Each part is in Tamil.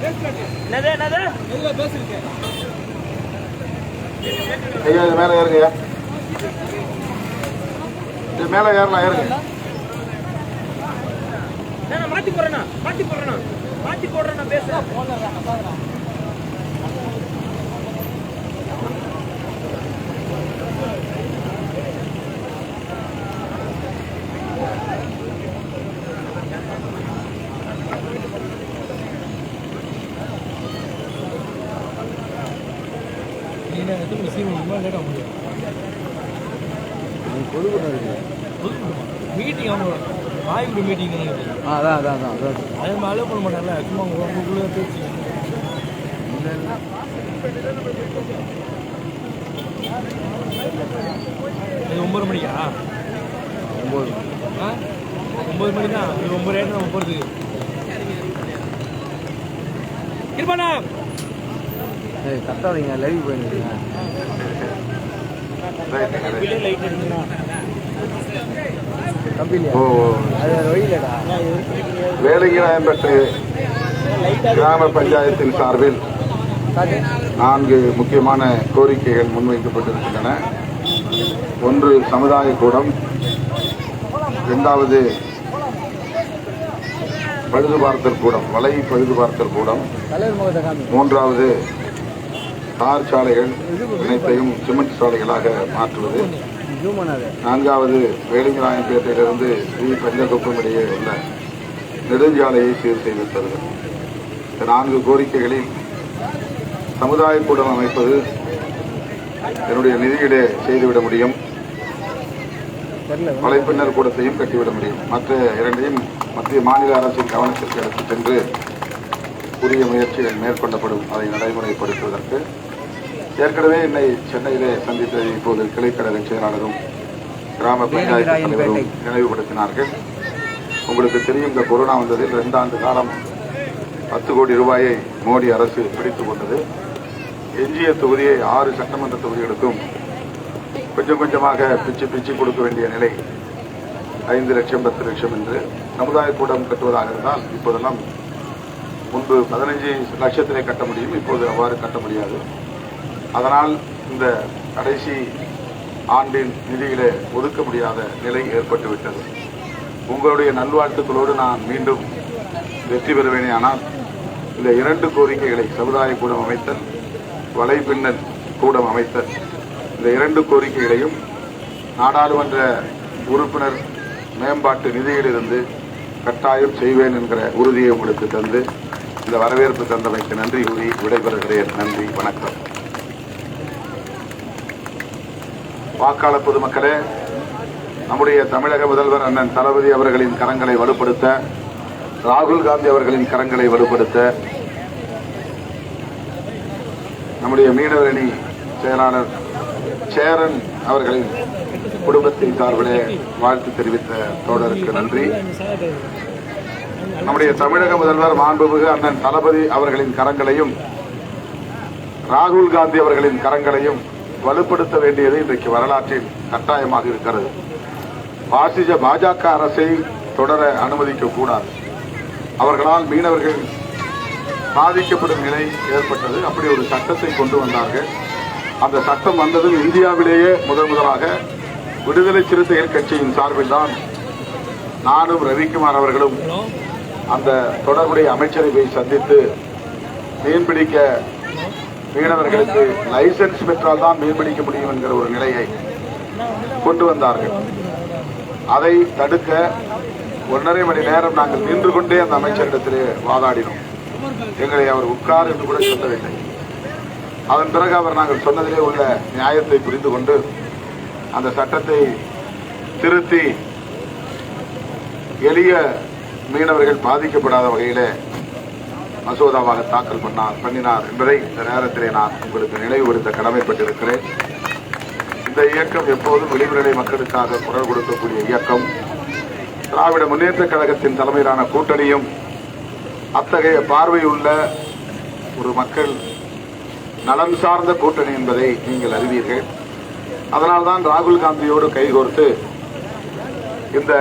என்னது என்னது? ஐயா இது மேலே ஏறுங்கய்யா இது மேலே ஏறலாம் ஏறுங்க. மாத்தி போடுறேண்ணா மாத்தி போடுறேண்ணா. மாத்தி போடுறேன் நான் பேசுறேன் மீட்டிங் அவங்க வாய்ப்பு மீட்டிங் அதான் அதான் அதான். அதான் அதே மாதிரி மேலே பண்ண மாட்டாங்கல்ல சும்மா உங்களுக்குள்ளே பேச்சு இது ஒம்பது மணிக்கா ஒம்பது ஆ ஒம்பது மணி தான் இது ஒம்பது ரேட்டு நம்ம போகிறது இருப்பாண்ணா ஏய் லைவ் போயிருக்கீங்க லைட் எடுத்துனா ஓ கிராம பஞ்சாயத்தின் சார்பில் நான்கு முக்கியமான கோரிக்கைகள் முன்வைக்கப்பட்டிருக்கின்றன. ஒன்று சமுதாய கூடம். இரண்டாவது பழுது பார்த்தல் கூடம் வலை பழுது பார்த்தல் கூடம். மூன்றாவது தார் சாலைகள் அனைத்தையும் சிமெண்ட் சாலைகளாக மாற்றுவது. நான்காவது வேலிங்கராயன்பேட்டையிலிருந்து ஸ்ரீ பஞ்சகுப்பம் இடையே உள்ள நெடுஞ்சாலையை சீர் செய்து தருகிறது இந்த நான்கு கோரிக்கைகளில் சமுதாய கூடம் அமைப்பது என்னுடைய நிதியிலே செய்துவிட முடியும். வலைப்பின்னர் கூடத்தையும் கட்டிவிட முடியும். மற்ற இரண்டையும் மத்திய மாநில அரசின் கவனத்திற்கு எடுத்து சென்று உரிய முயற்சிகள் மேற்கொள்ளப்படும். அதை நடைமுறைப்படுத்துவதற்கு ஏற்கனவே என்னை சென்னையிலே சந்தித்த இப்போது கிளைக்கழக செயலாளரும் கிராம பஞ்சாயத்து தலைவரும் நினைவுபடுத்தினார்கள். உங்களுக்கு தெரியும் இந்த கொரோனா வந்ததில் ரெண்டு ஆண்டு காலம் பத்து கோடி ரூபாயை மோடி அரசு பிடித்துக் கொண்டது. எஞ்சிய தொகுதியை ஆறு சட்டமன்ற தொகுதிகளுக்கும் கொஞ்சம் கொஞ்சமாக பிச்சு பிச்சு கொடுக்க வேண்டிய நிலை ஐந்து லட்சம் பத்து லட்சம் என்று சமுதாய கூடம் கட்டுவதாக இருந்தால் இப்போதெல்லாம் முன்பு பதினஞ்சு லட்சத்திலே கட்ட முடியும் இப்போது அவ்வாறு கட்ட முடியாது. அதனால் இந்த கடைசி ஆண்டின் நிதியிலே ஒதுக்க முடியாத நிலை ஏற்பட்டுவிட்டது. உங்களுடைய நல்வாழ்த்துக்களோடு நான் மீண்டும் வெற்றி பெறுவேனே ஆனால் இந்த இரண்டு கோரிக்கைகளை சமுதாய கூடம் அமைத்தல் வலைப்பின்னல் கூடம் அமைத்தல் இந்த இரண்டு கோரிக்கைகளையும் நாடாளுமன்ற உறுப்பினர் மேம்பாட்டு நிதியிலிருந்து கட்டாயம் செய்வேன் என்கிற உறுதியை உங்களுக்கு தந்து இந்த வரவேற்பு தந்தமைக்கு நன்றி கூறி விடைபெறுகிறேன். நன்றி வணக்கம். வாக்காளர் பொதுமக்களே நம்முடைய தமிழக முதல்வர் அண்ணன் தளபதி அவர்களின் கரங்களை வலுப்படுத்த ராகுல் காந்தி அவர்களின் கரங்களை வலுப்படுத்த நம்முடைய மீனவரணி செயலாளர் சேரன் அவர்களின் குடும்பத்தின் சார்பிலே வாழ்த்து தெரிவித்த தோழருக்கு நன்றி. நம்முடைய தமிழக முதல்வர் மாண்புமிகு அண்ணன் தளபதி அவர்களின் கரங்களையும் ராகுல் காந்தி அவர்களின் கரங்களையும் வலுப்படுத்த வேண்டியது இன்றைக்கு வரலாற்றில் கட்டாயமாக இருக்கிறது. பாசிஜ பாஜக அரசை தொடர அனுமதிக்க கூடாது. அவர்களால் மீனவர்கள் பாதிக்கப்படும் நிலை ஏற்பட்டது. அப்படி ஒரு சட்டத்தை கொண்டு வந்தார்கள். அந்த சட்டம் வந்ததும் இந்தியாவிலேயே முதன் முதலாக விடுதலை சிறுத்தைகள் கட்சியின் சார்பில் தான் நானும் ரவிக்குமார் அவர்களும் அந்த தொடர்புடைய அமைச்சரை போய் சந்தித்து மீன்பிடிக்க மீனவர்களுக்கு லைசன்ஸ் பெற்றால் தான் மீன்பிடிக்க முடியும் என்கிற ஒரு நிலையை கொண்டு வந்தார்கள். அதை தடுக்க ஒன்றரை மணி நேரம் நாங்கள் நின்று கொண்டே அந்த அமைச்சரிடத்திலே வாதாடினோம். எங்களை அவர் உட்கார் என்று கூட சொல்லவில்லை. அதன் பிறகு அவர் நாங்கள் சொன்னதிலே உள்ள நியாயத்தை புரிந்து கொண்டு அந்த சட்டத்தை திருத்தி எளிய மீனவர்கள் பாதிக்கப்படாத வகையிலே மசோதாவாக தாக்கல் பண்ணார் பண்ணினார் என்பதை இந்த நேரத்திலே நான் உங்களுக்கு நினைவுபடுத்த கடமைப்பட்டிருக்கிறேன். இந்த இயக்கம் எப்போதும் விளிம்புநிலை மக்களுக்காக குரல் கொடுக்கக்கூடிய இயக்கம். திராவிட முன்னேற்ற கழகத்தின் தலைமையிலான கூட்டணியும் அத்தகைய பார்வையுள்ள ஒரு மக்கள் நலன் சார்ந்த கூட்டணி என்பதை நீங்கள் அறிவீர்கள். அதனால்தான் ராகுல் காந்தியோடு கைகோர்த்து இந்த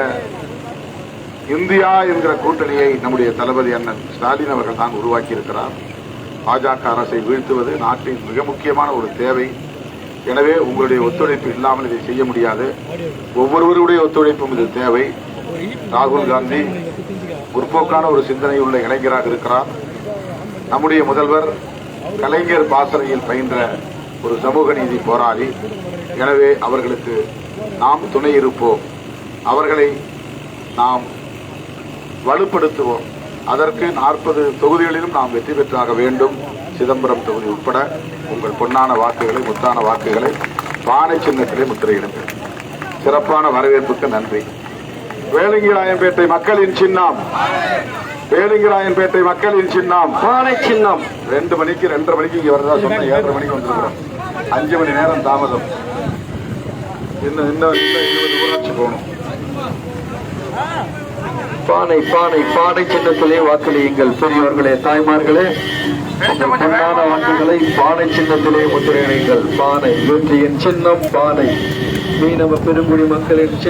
இந்தியா என்கிற கூட்டணியை நம்முடைய தளபதி அண்ணன் ஸ்டாலின் அவர்கள் தான் உருவாக்கி இருக்கிறார் பாஜக அரசை வீழ்த்துவது நாட்டின் மிக முக்கியமான ஒரு தேவை. எனவே உங்களுடைய ஒத்துழைப்பு இல்லாமல் இதை செய்ய முடியாது. ஒவ்வொருவருடைய ஒத்துழைப்பும் இது தேவை. ராகுல் காந்தி முற்போக்கான ஒரு சிந்தனை உள்ள இளைஞராக இருக்கிறார். நம்முடைய முதல்வர் கலைஞர் பாசறையில் பயின்ற ஒரு சமூக நீதி போராளி. எனவே அவர்களுக்கு நாம் துணை இருப்போம். அவர்களை நாம் வலுப்படுத்துவோம். அதற்கு நாற்பது தொகுதிகளிலும் நாம் வெற்றி பெற்றாக வேண்டும். சிதம்பரம் தொகுதி உட்பட உங்கள் பொன்னான வாக்குகளை முத்தான வாக்குகளை பானை சின்னத்திலே முத்திரையிடுங்கள். சிறப்பான வரவேற்புக்கு நன்றி. வேலுங்கிராயம்பேட்டை மக்களின் சின்னம். வேலுங்கிராயன்பேட்டை மக்களின் சின்னம். பானை சின்னம். ரெண்டு மணிக்கு ரெண்டரை மணிக்கு இங்க வரதா சொன்னா ஏழரை மணிக்கு வந்துருக்கிறோம். அஞ்சு மணி நேரம் தாமதம். இன்னும் இன்னும் இன்னும் இருபது ஊராட்சி போகணும். பானை பானை பானை சின்னத்திலே வாக்களியுங்கள். பெரியவர்களே தாய்மார்களே பொன்னான வாக்குகளை பானை சின்னத்திலே முத்திரையிடுங்கள். பானை வெற்றியின் சின்னம் பானை. மீனவ பெருங்குடி மக்களின்